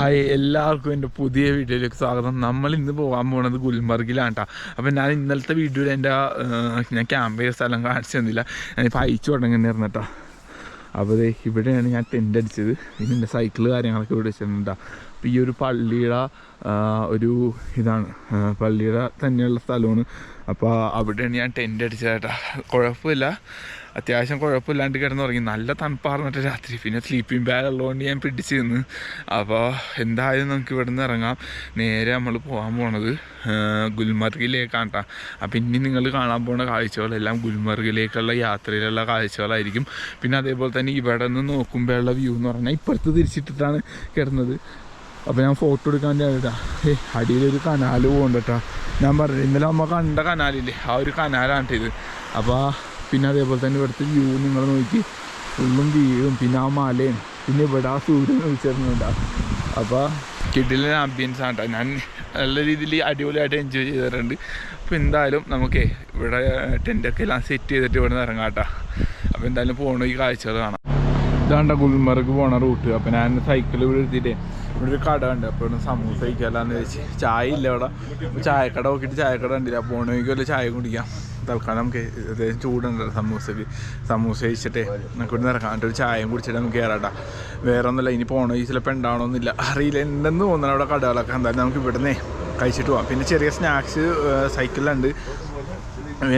Hi എല്ലാവർക്കും എന്റെ പുതിയ വീഡിയോയിലേക്ക് സ്വാഗതം. നമ്മൾ ഇന്ന് പോകാൻ പോകുന്നത് ഗുൽമർഗിലാണ് കേട്ടോ അപ്പോൾ ഞാൻ ഇന്നലത്തെ വീഡിയോയിൽ എന്റെ ഞാൻ ക്യാമ്പ് ചെയ്ത സ്ഥലം കാണിച്ചു തന്നില്ല. ഞാനിപ്പോൾ അയച്ചു തുടങ്ങുന്നതായിരുന്നു കേട്ടോ അപ്പോൾ ഇവിടെയാണ് ഞാൻ ടെന്റ് അടിച്ചത്. പിന്നെ എന്റെ സൈക്കിൾ കാര്യങ്ങളൊക്കെ ഇവിടെ വെച്ചിട്ടുണ്ട്. അപ്പോൾ ഈ ഒരു പള്ളിയുടെ ഒരു ഇതാണ്. പള്ളിയുടെ തന്നെയുള്ള സ്ഥലമാണ്. അപ്പോൾ അവിടെയാണ് ഞാൻ ടെന്റ് അടിച്ചത് കേട്ടോ കുഴപ്പമില്ല. അത്യാവശ്യം കുഴപ്പമില്ലാണ്ട് കിടന്നുറങ്ങി. നല്ല തണുപ്പാർന്നിട്ട് രാത്രി. പിന്നെ സ്ലീപ്പിംഗ് ബാഗ് ഉള്ളതുകൊണ്ട് ഞാൻ പിടിച്ച് നിന്ന്. അപ്പോൾ എന്തായാലും നമുക്ക് ഇവിടെ നിന്ന് ഇറങ്ങാം. നേരെ നമ്മൾ പോകാൻ പോണത് ഗുൽമർഗിലേക്കാണ് കേട്ടോ. അപ്പം ഇനി നിങ്ങൾ കാണാൻ പോകുന്ന കാഴ്ചകളെല്ലാം ഗുൽമർഗിലേക്കുള്ള യാത്രയിലുള്ള കാഴ്ചകളായിരിക്കും. പിന്നെ അതേപോലെ തന്നെ ഇവിടെ നിന്ന് നോക്കുമ്പോഴുള്ള വ്യൂ എന്ന് പറഞ്ഞാൽ ഇപ്പുറത്ത് തിരിച്ചിട്ടിട്ടാണ് കിടന്നത്. അപ്പോൾ ഞാൻ ഫോട്ടോ എടുക്കാൻ വേണ്ടിയിട്ടാ ഏ അടിയിലൊരു കനാല് പോകണ്ട കേട്ടോ. ഞാൻ പറഞ്ഞു ഇന്നലെ അമ്മ കണ്ട കനാലില്ലേ? ആ ഒരു കനാലാണ് ഇത്. അപ്പോൾ പിന്നെ അതേപോലെ തന്നെ ഇവിടുത്തെ വ്യൂ നിങ്ങൾ നോക്കി. ഫുള്ളും വീഴും പിന്നെ ആ മലയും പിന്നെ ഇവിടെ ആ സൂര്യൻ വിളിച്ചിരുന്നുണ്ടാവും അപ്പോൾ കിഡിലെ ആംബിയൻസ് ആണ് ഞാൻ നല്ല രീതിയിൽ അടിപൊളിയായിട്ട് എൻജോയ് ചെയ്തിട്ടുണ്ട്. അപ്പോൾ എന്തായാലും നമുക്കേ ഇവിടെ ടെന്റൊക്കെ എല്ലാം സെറ്റ് ചെയ്തിട്ട് ഇവിടെ നിന്ന് ഇറങ്ങാം കേട്ടോ അപ്പോൾ എന്തായാലും പോകണ ഈ കാഴ്ചകൾ കാണാം ഇതാണ്ട ഗുൽമർഗ് പോണ റൂട്ട് അപ്പോൾ ഞാൻ സൈക്കിൾ ഇവിടെ എടുത്തിട്ടേ ഇവിടെ ഒരു കട ഉണ്ട്. അപ്പോൾ ഇവിടെ സമൂസ കഴിക്കാമെന്ന് വെച്ച് ചായ ഇല്ല ഇവിടെ. ചായക്കട നോക്കിയിട്ട് ചായക്കട ഉണ്ടില്ല പോകണമെങ്കിൽ വല്ല ചായ കുടിക്കാം. തൽക്കാലം നമുക്ക് ചൂടുണ്ട്. സമൂസക്ക് സമൂസ കഴിച്ചിട്ടേ നമുക്ക് ഇവിടെ ഇറങ്ങാം. എന്നിട്ട് ഒരു ചായയും കുടിച്ചിട്ട് നമുക്ക് കയറാട്ടാ വേറെ ഒന്നുമില്ല ഇനി പോകണോ ഈ ചിലപ്പോൾ ഉണ്ടാവണമെന്നില്ല അറിയില്ല. ഉണ്ടെന്ന് തോന്നണം അവിടെ കടകളൊക്കെ എന്തായാലും നമുക്ക് ഇവിടുന്ന് കഴിച്ചിട്ട് പോവാം. പിന്നെ ചെറിയ സ്നാക്സ് സൈക്കിളിലുണ്ട്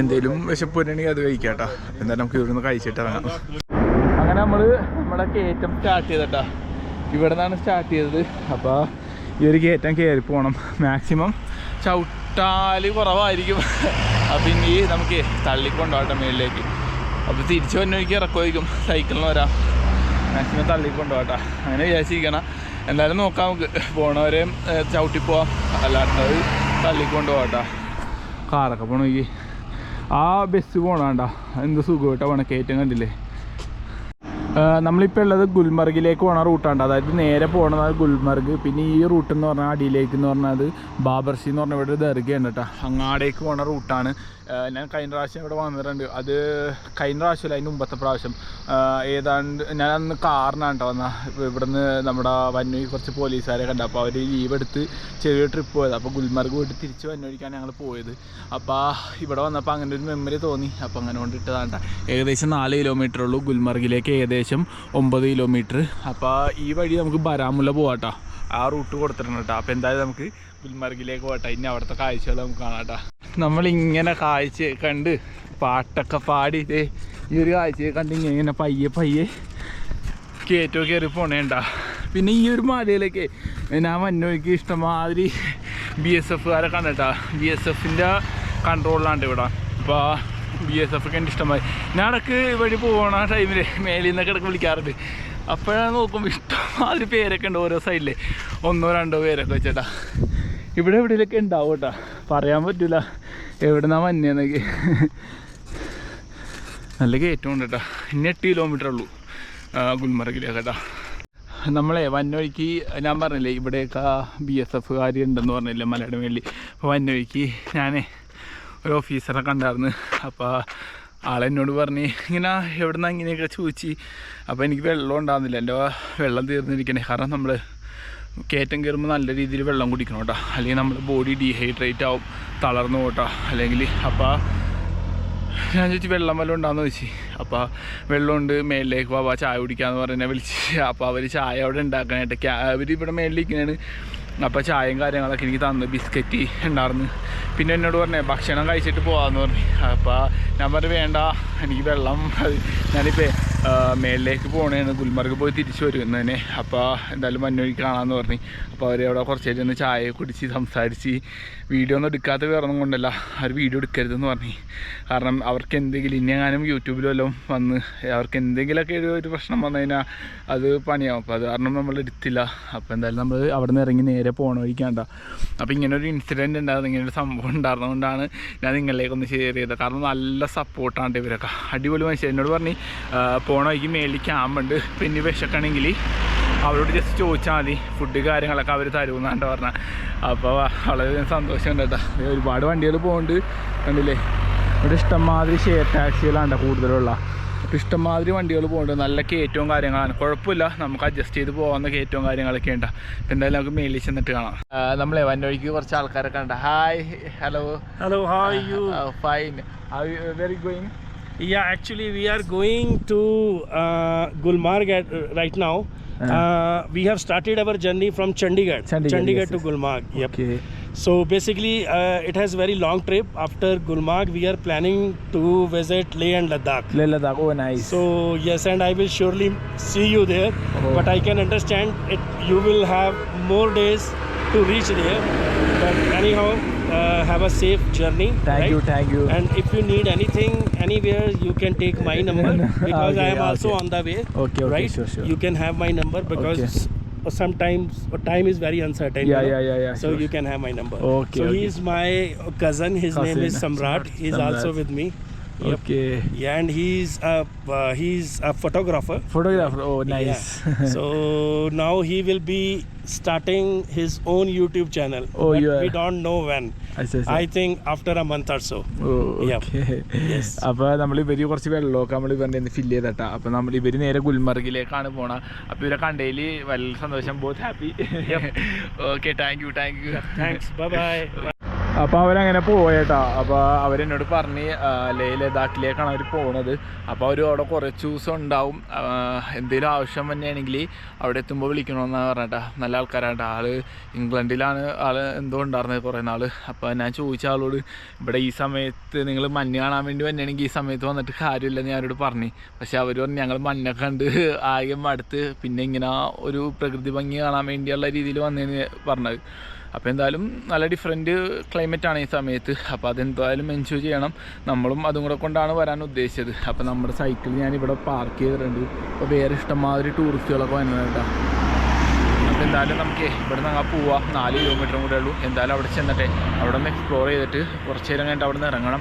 എന്തെങ്കിലും വിശപ്പ് വരണമെങ്കിൽ അത് കഴിക്കാട്ടാ കേട്ടോ എന്തായാലും നമുക്ക് ഇവിടുന്ന് കഴിച്ചിട്ട് ഇറങ്ങാം. അങ്ങനെ നമ്മൾ നമ്മുടെ കയറ്റം സ്റ്റാർട്ട് ചെയ്തട്ടാ. ഇവിടെ നിന്നാണ് സ്റ്റാർട്ട് ചെയ്തത്. അപ്പോൾ ഈ ഒരു കയറ്റം കയറി പോകണം മാക്സിമം ചവിട്ടാൽ കുറവായിരിക്കും. അപ്പം ഇനി നമുക്ക് തള്ളിക്കൊണ്ടോട്ടെ മേളിലേക്ക്. അപ്പോൾ തിരിച്ചു വന്നൊരിക്കൽ ഇറക്കുമായിരിക്കും സൈക്കിളിന് വരാം. മാക്സിമം തള്ളിക്കൊണ്ടോട്ടെ അങ്ങനെ വിചാരിച്ചിരിക്കണം. എന്തായാലും നോക്കാം നമുക്ക്. പോണവരെയും ചവിട്ടിപ്പോവാം ചവിട്ടി പോവാം. അല്ലാത്തത് തള്ളിക്കൊണ്ടുപോകട്ടെ കാറൊക്കെ പോകണമെങ്കിൽ ആ ബസ് പോകണണ്ട എന്ത് സുഖമായിട്ടാണ് പോണ? കയറ്റം കണ്ടില്ലേ? നമ്മളിപ്പോൾ ഉള്ളത് ഗുൽമർഗിലേക്ക് പോണ റൂട്ടാണ് അതായത് നേരെ പോണത് ഗുൽമർഗ് പിന്നെ ഈ റൂട്ട് എന്ന് പറഞ്ഞാൽ അടിയിലേക്ക് എന്ന് പറഞ്ഞാൽ ബാബർസി എന്ന് പറഞ്ഞ ഇവിടെ ഒരു ദർഗയുണ്ട് കേട്ടോ അങ്ങാടേക്ക് പോണ റൂട്ടാണ് ഞാൻ കഴിഞ്ഞ പ്രാവശ്യം ഇവിടെ വന്നിട്ടുണ്ട്. അത് കഴിഞ്ഞ പ്രാവശ്യമല്ല അതിന് മുമ്പത്തെ പ്രാവശ്യം. ഏതാണ്ട് ഞാൻ അന്ന് കാറിനാണ് കേട്ടോ വന്ന ഇവിടുന്ന് നമ്മുടെ വന്നൂരി കുറച്ച് പോലീസുകാരെ കണ്ട. അപ്പോൾ അവർ ലീവ് എടുത്ത് ചെറിയ ട്രിപ്പ് പോയത്. അപ്പോൾ ഗുൽമർഗ് പോയിട്ട് തിരിച്ച് വന്നൂരിക്കാണ് ഞങ്ങൾ പോയത്. അപ്പോൾ ഇവിടെ വന്നപ്പോൾ അങ്ങനെ ഒരു മെമ്മറി തോന്നി. അപ്പോൾ അങ്ങനെ കൊണ്ട് കൊണ്ടിട്ടതാണ് ഏകദേശം നാല് കിലോമീറ്റർ ഉള്ളൂ. ഗുൽമർഗിലേക്ക് ഏകദേശം ഒമ്പത് കിലോമീറ്റർ അപ്പോൾ ഈ വഴി നമുക്ക് ബരാമുല്ല പോവാട്ടോ ആ റൂട്ട് കൊടുത്തിട്ടുണ്ട് കേട്ടോ. അപ്പോൾ എന്തായാലും നമുക്ക് ഗുൽമർഗിലേക്ക് പോട്ടെ ഇനി അവിടുത്തെ കാഴ്ചകൾ നമുക്ക് കാണാട്ടാ. നമ്മളിങ്ങനെ കാഴ്ച കണ്ട് പാട്ടൊക്കെ പാടി ഈ ഒരു കാഴ്ചയെ കണ്ട് ഇങ്ങനെ പയ്യെ പയ്യെ കയറ്റോ കയറി പോണേണ്ട. പിന്നെ ഈ ഒരു മലയിലേക്ക് ഞാൻ മഞ്ഞോയ്ക്ക് ഇഷ്ടമാതിരി ബി എസ് എഫുകാരെ കണ്ടിട്ടാ. ബി എസ് എഫിന്റെ കൺട്രോളിലാണ്ട് ഇവിടെ. അപ്പോൾ ബി എസ് എഫ് ഒക്കെ എന്റെ ഇഷ്ടമായി. ഞാൻ ഇടയ്ക്ക് വഴി പോകണ ടൈമിൽ മേലിൽ നിന്നൊക്കെ ഇടയ്ക്ക് വിളിക്കാറുണ്ട് അപ്പോഴാണ് നോക്കുമ്പോൾ ഇഷ്ടമാതിരി പേരൊക്കെ ഉണ്ട് ഓരോ സൈഡിൽ ഒന്നോ രണ്ടോ പേരൊക്കെ വെച്ചേട്ടാ. ഇവിടെ എവിടെയൊക്കെ ഉണ്ടാവും കേട്ടാ പറയാൻ പറ്റില്ല എവിടെന്നാ മഞ്ഞെന്നൊക്കെ നല്ല കയറ്റം ഉണ്ട് കേട്ടോ ഇനി എട്ട് കിലോമീറ്റർ ഉള്ളൂ. ഗുൽമർഗിലേക്ക് കേട്ടോ നമ്മളെ വന്നൊഴിക്ക് ഞാൻ പറഞ്ഞില്ലേ ഇവിടെയൊക്കെ ബി എസ് എഫുകാർ ഉണ്ടെന്ന് പറഞ്ഞില്ലേ മലയുടെ മേളിൽ അപ്പോൾ വന്നൊഴിക്ക് ഞാൻ ഒരു ഓഫീസറെ കണ്ടായിരുന്നു. അപ്പോൾ ആളെന്നോട് പറഞ്ഞ് ഇങ്ങനെ എവിടെ നിന്ന് ഇങ്ങനെയൊക്കെ ചോദിച്ച്? അപ്പോൾ എനിക്ക് വെള്ളം ഉണ്ടാകുന്നില്ല എന്റെ വെള്ളം തീർന്നിരിക്കണേ. കാരണം നമ്മൾ കയറ്റം കയറുമ്പോൾ നല്ല രീതിയിൽ വെള്ളം കുടിക്കണം കേട്ടോ. അല്ലെങ്കിൽ നമ്മുടെ ബോഡി ഡീഹൈഡ്രേറ്റ് ആവും തളർന്നു പോട്ടോ അല്ലെങ്കിൽ അപ്പോൾ ഞാൻ ചോദിച്ചു വെള്ളം വല്ലതും ഉണ്ടാകുന്ന ചോദിച്ചു. അപ്പോൾ വെള്ളമുണ്ട് മേലിലേക്ക് പോവാ ചായ കുടിക്കാമെന്ന് പറഞ്ഞാൽ വിളിച്ച്. അപ്പോൾ അവർ ചായ അവിടെ ഉണ്ടാക്കാനായിട്ട് അവർ ഇവിടെ മേളിലിരിക്കുന്നതാണ് അപ്പോൾ ചായയും കാര്യങ്ങളൊക്കെ എനിക്ക് തന്നു ബിസ്ക്കറ്റ് ഉണ്ടായിരുന്നു പിന്നെ എന്നോട് പറഞ്ഞേ ഭക്ഷണം കഴിച്ചിട്ട് പോകാമെന്ന് പറഞ്ഞു. അപ്പോൾ ഞാൻ പറഞ്ഞു വേണ്ട എനിക്ക് വെള്ളം ഞാനിപ്പോൾ മേളിലേക്ക് പോകണേന്ന് ഗുൽമർഗ് പോയി തിരിച്ചു വരുന്നതിനെ അപ്പോൾ എന്തായാലും മഞ്ഞൊഴി കാണാമെന്ന് പറഞ്ഞു. അപ്പോൾ അവർ അവിടെ കുറച്ച് നേരം ഒന്ന് ചായ കുടിച്ച് സംസാരിച്ച് വീഡിയോ ഒന്നും എടുക്കാത്ത വേറൊന്നും കൊണ്ടല്ല അവർ വീഡിയോ എടുക്കരുതെന്ന് പറഞ്ഞു. കാരണം അവർക്ക് എന്തെങ്കിലും ഇനി യൂട്യൂബിലെല്ലാം വന്ന് അവർക്ക് എന്തെങ്കിലുമൊക്കെ ഒരു പ്രശ്നം വന്നു കഴിഞ്ഞാൽ അത് പണിയാവും. അപ്പോൾ അത് കാരണം നമ്മൾ എടുത്തില്ല. അപ്പോൾ എന്തായാലും നമ്മൾ അവിടെ നിന്ന് ഇറങ്ങി നേരെ പോകണ വഴിക്കാണ്ട അപ്പോൾ ഇങ്ങനെ ഒരു ഇൻസിഡന്റ് ഉണ്ടായിരുന്നു. ഇങ്ങനെ ഒരു സംഭവം ഉണ്ടായിരുന്നതുകൊണ്ടാണ് ഞാൻ നിങ്ങളിലേക്കൊന്ന് ഷെയർ ചെയ്തത്. കാരണം നല്ല സപ്പോർട്ടാണ് ഇവരൊക്കെ. അടിപൊളി മനുഷ്യൻ. എന്നോട് പറഞ്ഞ് പോണ? ഈ മേളിൽ ക്യാമ്പുണ്ട് പിന്നെ വിശക്കണമെങ്കിൽ അവരോട് ജസ്റ്റ് ചോദിച്ചാൽ മതി. ഫുഡ് കാര്യങ്ങളൊക്കെ അവർ തരുമെന്നാണ് പറഞ്ഞാൽ അപ്പോൾ വളരെ സന്തോഷമുണ്ട് കേട്ടോ ഒരുപാട് വണ്ടികൾ പോകുന്നുണ്ട് കണ്ടില്ലേ? ഇവിടെ ഇഷ്ടംമാതിരി ഷെയർ ടാക്സികളാണ് കൂടുതലുള്ള. ഇഷ്ടംമാതിരി വണ്ടികൾ പോകുന്നുണ്ട് നല്ല കയറ്റവും കാര്യങ്ങളാണ്. കുഴപ്പമില്ല നമുക്ക് അഡ്ജസ്റ്റ് ചെയ്ത് പോകാവുന്ന കയറ്റവും കാര്യങ്ങളൊക്കെ ഉണ്ട് അപ്പം എന്തായാലും നമുക്ക് മേളിൽ ചെന്നിട്ട് കാണാം. നമ്മളെ വന്നൊഴിക്ക് കുറച്ച് ആൾക്കാരൊക്കെ ഉണ്ട്. Hi hello hello hi you? Fine very going Yeah, actually, we are going to uh, Gulmarg at, uh, right now. Uh, uh, we have started our journey from Chandigarh, Chandigarh, Chandigarh yes, to. Gulmarg. Yep. Okay. So basically, uh, it has very long trip. After Gulmarg, we are planning to visit Leh and Ladakh. Leh Ladakh, oh nice. So yes, and I will surely see you there. Oh. But I can understand it. You will have more days to reach there. But anyhow, uh, have a safe journey. Thank right? you, thank you. And if you need anything anywhere, you can take my number because okay, I am also on the way. Okay, okay, right? sure, sure. You can have my number because uh, sometimes uh, time is very uncertain. Yeah, you know? yeah, yeah, yeah. So sure. you can have my number. Okay. So okay. he is my cousin. His cousin. name is Samrat. He's Samrat. also with me. Yep. Okay. Yeah, and he's a uh, he's a photographer. Photographer. Oh, nice. Yeah. so now he will be starting his own YouTube channel. Oh, but you we don't know when. I see, see. I think after a month or so. അപ്പോൾ നമ്മൾ ഇവർ കുറച്ച് വെള്ളമൊക്കെ നമ്മൾ ഇവരുടെ fill ചെയ്തിട്ടാ അപ്പോൾ നമ്മൾ ഇവർ നേരെ ഗുൽമർഗിലേക്കാണ് പോണത് അപ്പോൾ ഇവരെ കണ്ടതിൽ വലിയ സന്തോഷം both happy okay thank you thank you thanks bye bye. അപ്പോൾ അവരങ്ങനെ പോയേട്ടാ. അപ്പോൾ അവരെന്നോട് പറഞ്ഞ് ലേ ലഡാക്കിലേക്കാണ് അവർ പോണത്. അപ്പോൾ അവർ അവിടെ കുറച്ച് ദിവസം ഉണ്ടാവും. എന്തെങ്കിലും ആവശ്യം തന്നെയാണെങ്കിൽ അവിടെ എത്തുമ്പോൾ വിളിക്കണമെന്നാണ് പറഞ്ഞേട്ടാ. നല്ല ആൾക്കാരാണ്. ആൾ ഇംഗ്ലണ്ടിലാണ്. ആൾ എന്തോ ഉണ്ടായിരുന്നത് കുറേ നാൾ. അപ്പോൾ ഞാൻ ചോദിച്ച ആളോട് ഇവിടെ ഈ സമയത്ത് നിങ്ങൾ മഞ്ഞ് കാണാൻ വേണ്ടി വന്നെയാണെങ്കിൽ ഈ സമയത്ത് വന്നിട്ട് കാര്യമില്ലെന്ന് ഞാനോട് പറഞ്ഞു. പക്ഷെ അവർ പറഞ്ഞു ഞങ്ങൾ മഞ്ഞൊക്കെ കണ്ട് ആകെ മടുത്ത് പിന്നെ ഇങ്ങനെ ഒരു പ്രകൃതി ഭംഗി കാണാൻ വേണ്ടിയുള്ള രീതിയിൽ വന്നേന്ന് പറഞ്ഞത്. അപ്പോൾ എന്തായാലും നല്ല ഡിഫറെന്റ് ക്ലൈമറ്റ് ആണ് ഈ സമയത്ത്. അപ്പോൾ അതെന്തായാലും എൻജോയ് ചെയ്യണം. നമ്മളും അതും കൂടെ കൊണ്ടാണ് വരാൻ ഉദ്ദേശിച്ചത്. അപ്പോൾ നമ്മുടെ സൈക്കിൾ ഞാൻ ഇവിടെ പാർക്ക് ചെയ്തിട്ടുണ്ട്. അപ്പോൾ വേറെ ഇഷ്ടംമാതിരി ടൂറിസ്റ്റുകളൊക്കെ വരുന്നുണ്ട് അപ്പോൾ എന്തായാലും നമുക്ക് ഇവിടെ നിന്ന് അങ്ങ് പോവാം. നാല് കിലോമീറ്ററും കൂടെ ഉള്ളൂ. എന്തായാലും അവിടെ ചെന്നിട്ടെ. അവിടെ നിന്ന് എക്സ്പ്ലോർ ചെയ്തിട്ട് കുറച്ച് നേരം കഴിഞ്ഞിട്ട് അവിടെ നിന്ന് ഇറങ്ങണം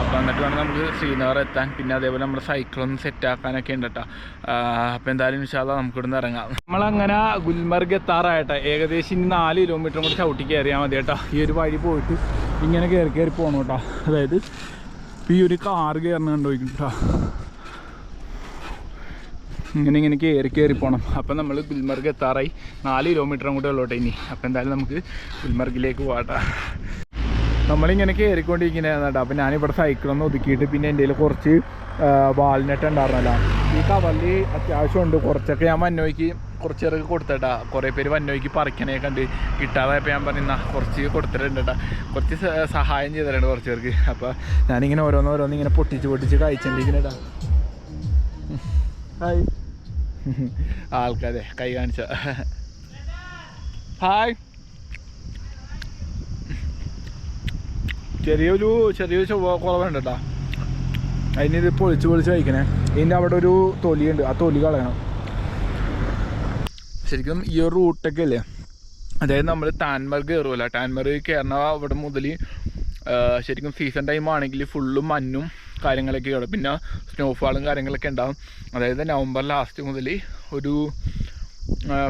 അപ്പോൾ എന്നിട്ട് വേണം നമുക്ക് ശ്രീനഗർ എത്താൻ. പിന്നെ അതേപോലെ നമ്മുടെ സെറ്റ് ആക്കാനൊക്കെ ഉണ്ട് കേട്ടോ അപ്പോൾ എന്തായാലും വിശാല നമുക്ക് നിന്ന് ഇറങ്ങാം. നമ്മളങ്ങനെ ഗുൽമർഗ് എത്താറായിട്ടെ. ഏകദേശം ഇനി നാല് കിലോമീറ്ററും കൂടി ചവിട്ടി കയറിയാൽ മതി കേട്ടോ ഈ ഒരു വഴി പോയിട്ട് ഇങ്ങനെ കയറി കയറി പോകണം കേട്ടോ അതായത് ഇപ്പോൾ ഈ ഒരു കാർ കയറണം കണ്ടോ കേട്ടോ ഇങ്ങനെ ഇങ്ങനെ കയറി കയറി പോകണം അപ്പം നമ്മൾ ഗുൽമർഗ് എത്താറായി. നാല് കിലോമീറ്റർ കൂടെ ഉള്ളോട്ടെ ഇനി. അപ്പം എന്തായാലും നമുക്ക് ഗുൽമർഗിലേക്ക് പോകട്ടെ നമ്മളിങ്ങനെ കയറിക്കൊണ്ടിരിക്കുന്നതാണ് കേട്ടോ അപ്പം ഞാനിവിടെ സൈക്കിളൊന്ന് ഒതുക്കിയിട്ട് പിന്നെ എന്റെ കുറച്ച് വാൾനട്ട് ഉണ്ടായിരുന്നല്ലോ. ഈ കവറിൽ അത്യാവശ്യമുണ്ട്. കുറച്ചൊക്കെ ഞാൻ വന്നോയ്ക്ക് കുറച്ച് പേർക്ക് കൊടുത്തേട്ടാ. കുറേ പേര് വന്നോയ്ക്ക് പറിക്കണേ കണ്ട്. കിട്ടാതായപ്പോൾ ഞാൻ പറഞ്ഞ കുറച്ച് കൊടുത്തിട്ടുണ്ട് കേട്ടോ. കുറച്ച് സഹായം ചെയ്തിട്ടുണ്ട് കുറച്ച് പേർക്ക് അപ്പോൾ ഞാനിങ്ങനെ ഓരോന്നോരോന്നിങ്ങനെ പൊട്ടിച്ച് പൊട്ടിച്ച് കഴിച്ചിട്ടുണ്ടിരിക്കുന്നേട്ടാ ഹായ് ആൾക്കാരെ കൈ കാണിച്ച. ഹായ്. ചെറിയൊരു ചെറിയൊരു ചൊവ്വ കുറവുണ്ട് കേട്ടോ. അതിനിത് പൊളിച്ച് പൊളിച്ച് കഴിക്കണേ ഇതിന്റെ അവിടെ ഒരു തൊലിയുണ്ട്. ആ തൊലി കളയണം. ശരിക്കും ഈ ഒരു റൂട്ടൊക്കെ അല്ലേ അതായത് നമ്മൾ ടാൻമർഗ് കയറുമല്ലോ ടാൻമർഗ് കയറണ അവിടെ മുതൽ ശരിക്കും സീസൺ ടൈം ആണെങ്കിൽ ഫുള്ളും മഞ്ഞും കാര്യങ്ങളൊക്കെ ഉള്ളു. പിന്നെ സ്നോഫാളും കാര്യങ്ങളൊക്കെ ഉണ്ടാവും. അതായത് നവംബർ ലാസ്റ്റ് മുതൽ ഒരു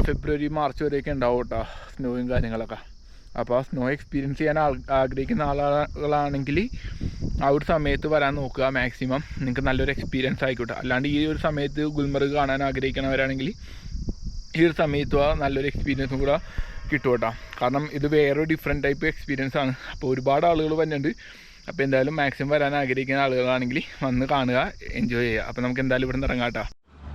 ഫെബ്രുവരി മാർച്ച് വരെയൊക്കെ ഉണ്ടാവും കേട്ടോ സ്നോയും കാര്യങ്ങളൊക്കെ. അപ്പോൾ സ്നോ എക്സ്പീരിയൻസ് ചെയ്യാൻ ആഗ്രഹിക്കുന്ന ആളുകളാണെങ്കിൽ ആ ഒരു സമയത്ത് വരാൻ നോക്കുക മാക്സിമം നിങ്ങൾക്ക് നല്ലൊരു എക്സ്പീരിയൻസ് ആയിക്കോട്ടെ. അല്ലാണ്ട് ഈ ഒരു സമയത്ത് ഗുൽമർഗ് കാണാൻ ആഗ്രഹിക്കുന്നവരാണെങ്കിൽ ഈ ഒരു സമയത്ത് നല്ലൊരു എക്സ്പീരിയൻസും കൂടെ കിട്ടും കേട്ടോ കാരണം ഇത് വേറൊരു ഡിഫറെന്റ് ടൈപ്പ് എക്സ്പീരിയൻസ് ആണ്. അപ്പോൾ ഒരുപാട് ആളുകൾ വരുന്നുണ്ട് അപ്പോൾ എന്തായാലും മാക്സിമം വരാൻ ആഗ്രഹിക്കുന്ന ആളുകളാണെങ്കിൽ വന്ന് കാണുക എൻജോയ് ചെയ്യുക. അപ്പോൾ നമുക്ക് എന്തായാലും ഇവിടെ നിന്ന് ഇറങ്ങാം കേട്ടോ.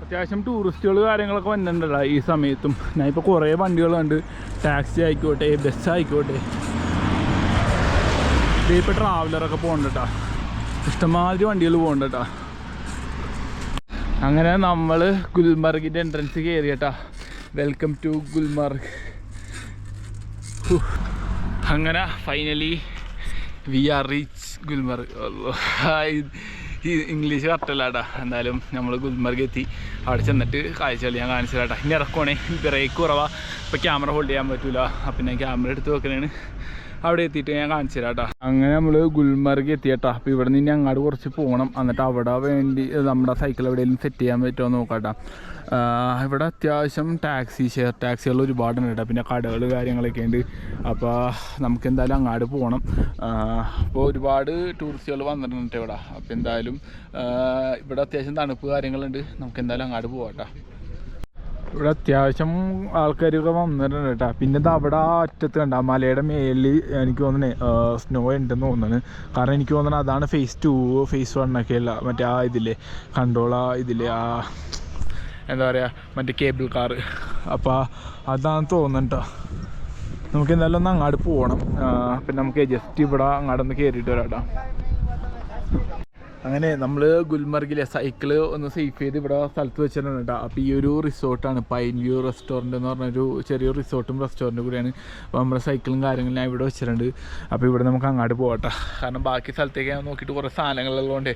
അത്യാവശ്യം ടൂറിസ്റ്റുകൾ കാര്യങ്ങളൊക്കെ വന്നിട്ടുണ്ടല്ലോ ഈ സമയത്തും. ഞാൻ ഇപ്പോൾ കുറേ വണ്ടികളുണ്ട് ടാക്സി ആയിക്കോട്ടെ ബസ് ആയിക്കോട്ടെ. ഇപ്പോൾ ട്രാവലറൊക്കെ പോകണ്ടട്ടാ ഇഷ്ടമാതിരി വണ്ടികൾ പോകണ്ടട്ടാ അങ്ങനെ നമ്മൾ ഗുൽമർഗിന്റെ എൻട്രൻസ് കയറി കേട്ടാ. Welcome to Gulmarg. അങ്ങനെ finally we are reach Gulmarg. English കറക്റ്റല്ലാട്ടാ എന്തായാലും നമ്മൾ ഗുൽമർഗ് എത്തി. അവിടെ ചെന്നിട്ട് കാഴ്ചകൾ ഞാൻ കാണിച്ചു തരാട്ടാ ഇനി ഇറക്കുവാണേ. ബ്രേക്ക് കുറവാണ് ഇപ്പോൾ ക്യാമറ ഹോൾഡ് ചെയ്യാൻ പറ്റില്ല അപ്പം ഞാൻ ക്യാമറ എടുത്ത് വെക്കണേണ്. അവിടെ എത്തിയിട്ട് ഞാൻ കാണിച്ചു അങ്ങനെ നമ്മൾ ഗുൽമർഗ് എത്തിയട്ടാ. അപ്പോൾ ഇവിടെ നിന്ന് അങ്ങോട്ട് കുറച്ച് പോകണം എന്നിട്ട് അവിടെ വേണ്ടി നമ്മുടെ സൈക്കിൾ എവിടെയെങ്കിലും സെറ്റ് ചെയ്യാൻ പറ്റുമോ നോക്കാട്ടോ. ഇവിടെ അത്യാവശ്യം ടാക്സി ഷെയർ ടാക്സികൾ ഒരുപാടുണ്ട്. കേട്ടോ പിന്നെ കടകൾ കാര്യങ്ങളൊക്കെ ഉണ്ട്. അപ്പോൾ നമുക്ക് എന്തായാലും അങ്ങാട് പോകണം അപ്പോൾ ഒരുപാട് ടൂറിസ്റ്റുകൾ വന്നിട്ടുണ്ട് ഇവിടെ. അപ്പോൾ എന്തായാലും ഇവിടെ അത്യാവശ്യം തണുപ്പ് കാര്യങ്ങളുണ്ട്. നമുക്ക് എന്തായാലും അങ്ങാട് പോകാം കേട്ടോ ഇവിടെ അത്യാവശ്യം ആൾക്കാരൊക്കെ വന്നിട്ടുണ്ട് കേട്ടോ. പിന്നെ ഇത് അവിടെ ആ അറ്റത്ത് കണ്ട? ആ മലയുടെ മേലിൽ എനിക്ക് തോന്നണേ സ്നോ ഉണ്ടെന്ന് തോന്നുന്നു. കാരണം എനിക്ക് തോന്നണ അതാണ് ഫേസ് ടു ഫേസ് ഒക്കെ ഉള്ള മറ്റേ ആ ഇതില്ലേ കണ്ടോള ഇതില്ലേ ആ എന്താ പറയുക മറ്റേ കേബിൾ കാറ് അപ്പോൾ അതാണ് തോന്നുന്നുട്ടോ നമുക്ക് എന്തായാലും ഒന്ന് അങ്ങോട്ട് പോകണം പിന്നെ നമുക്ക് ജസ്റ്റ് ഇവിടെ അങ്ങാടൊന്ന് കയറിയിട്ട് വരാം കേട്ടോ അങ്ങനെ നമ്മൾ ഗുൽമർഗിലെ സൈക്കിൾ ഒന്ന് സേഫ് ചെയ്ത് ഇവിടെ സ്ഥലത്ത് വെച്ചിട്ടുണ്ട് കേട്ടോ. അപ്പോൾ ഈ ഒരു റിസോർട്ടാണ് പൈൻ വ്യൂ റെസ്റ്റോറന്റ് എന്ന് പറഞ്ഞൊരു ചെറിയൊരു റിസോർട്ടും റെസ്റ്റോറന്റും കൂടിയാണ്. അപ്പോൾ നമ്മുടെ സൈക്കിളും കാര്യങ്ങളും ഞാൻ ഇവിടെ വെച്ചിട്ടുണ്ട്. അപ്പോൾ ഇവിടെ നമുക്ക് അങ്ങോട്ട് പോകട്ടെ കാരണം ബാക്കി സ്ഥലത്തേക്ക് ഞാൻ നോക്കിയിട്ട് കുറേ സാധനങ്ങളുള്ളതുകൊണ്ട്